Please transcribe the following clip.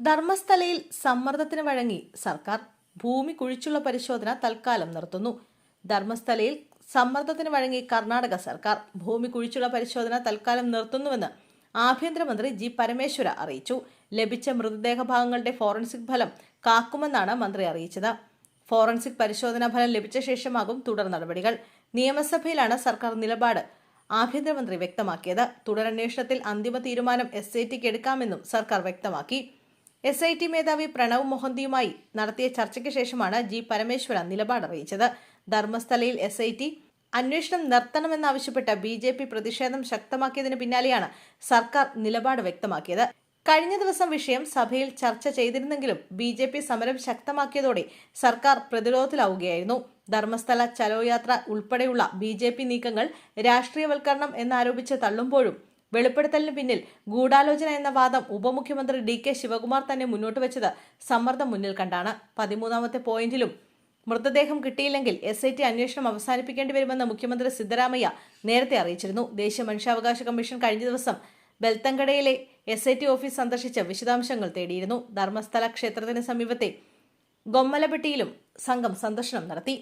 ധർമ്മസ്ഥലയിൽ സമ്മർദ്ദത്തിന് വഴങ്ങി സർക്കാർ ഭൂമി കുഴിച്ചുള്ള പരിശോധന തൽക്കാലം നിർത്തുന്നു. ധർമ്മസ്ഥലയിൽ സമ്മർദ്ദത്തിന് വഴങ്ങി കർണാടക സർക്കാർ ഭൂമി കുഴിച്ചുള്ള പരിശോധന തൽക്കാലം നിർത്തുന്നുവെന്ന് ആഭ്യന്തരമന്ത്രി ജി പരമേശ്വര അറിയിച്ചു. ലഭിച്ച മൃതദേഹ ഭാഗങ്ങളുടെ ഫോറൻസിക് ഫലം കാക്കുമെന്നാണ് മന്ത്രി അറിയിച്ചത്. ഫോറൻസിക് പരിശോധനാ ഫലം ലഭിച്ച ശേഷമാകും തുടർ നടപടികൾ. നിയമസഭയിലാണ് സർക്കാർ നിലപാട് ആഭ്യന്തരമന്ത്രി വ്യക്തമാക്കിയത്. തുടരന്വേഷണത്തിൽ അന്തിമ തീരുമാനം എസ് ഐ ടിക്ക് എടുക്കാമെന്നും സർക്കാർ വ്യക്തമാക്കി. എസ് ഐ ടി മേധാവി പ്രണവ് മൊഹന്തിയുമായി നടത്തിയ ചർച്ചയ്ക്ക് ശേഷമാണ് ജി പരമേശ്വര നിലപാട് അറിയിച്ചത്. ധർമ്മസ്ഥലയിൽ എസ് ഐ ടി അന്വേഷണം നിർത്തണമെന്നാവശ്യപ്പെട്ട ബി ജെ പി പ്രതിഷേധം ശക്തമാക്കിയതിന് പിന്നാലെയാണ് സർക്കാർ നിലപാട് വ്യക്തമാക്കിയത്. കഴിഞ്ഞ ദിവസം വിഷയം സഭയിൽ ചർച്ച ചെയ്തിരുന്നെങ്കിലും ബി ജെ പി സമരം ശക്തമാക്കിയതോടെ സർക്കാർ പ്രതിരോധത്തിലാവുകയായിരുന്നു. ധർമ്മസ്ഥല ചലോയാത്ര ഉൾപ്പെടെയുള്ള ബി ജെ പി നീക്കങ്ങൾ രാഷ്ട്രീയവൽക്കരണം എന്നാരോപിച്ച് തള്ളുമ്പോഴും വെളിപ്പെടുത്തലിന് പിന്നിൽ ഗൂഢാലോചന എന്ന വാദം ഉപമുഖ്യമന്ത്രി ഡി കെ ശിവകുമാർ തന്നെ മുന്നോട്ട് വെച്ചത് സമ്മർദ്ദം മുന്നിൽ കണ്ടാണ്. പതിമൂന്നാമത്തെ പോയിന്റിലും മൃതദേഹം കിട്ടിയില്ലെങ്കിൽ എസ് ഐ ടി അന്വേഷണം അവസാനിപ്പിക്കേണ്ടി വരുമെന്ന് മുഖ്യമന്ത്രി സിദ്ധരാമയ്യ നേരത്തെ അറിയിച്ചിരുന്നു. ദേശീയ മനുഷ്യാവകാശ കമ്മീഷൻ കഴിഞ്ഞ ദിവസം ബെൽത്തങ്കടയിലെ എസ് ഐ ടി ഓഫീസ് സന്ദർശിച്ച് വിശദാംശങ്ങൾ തേടിയിരുന്നു. ധർമ്മസ്ഥല ക്ഷേത്രത്തിന് സമീപത്തെ ഗൊമ്മലപ്പെട്ടിയിലും സംഘം സന്ദർശനം നടത്തി.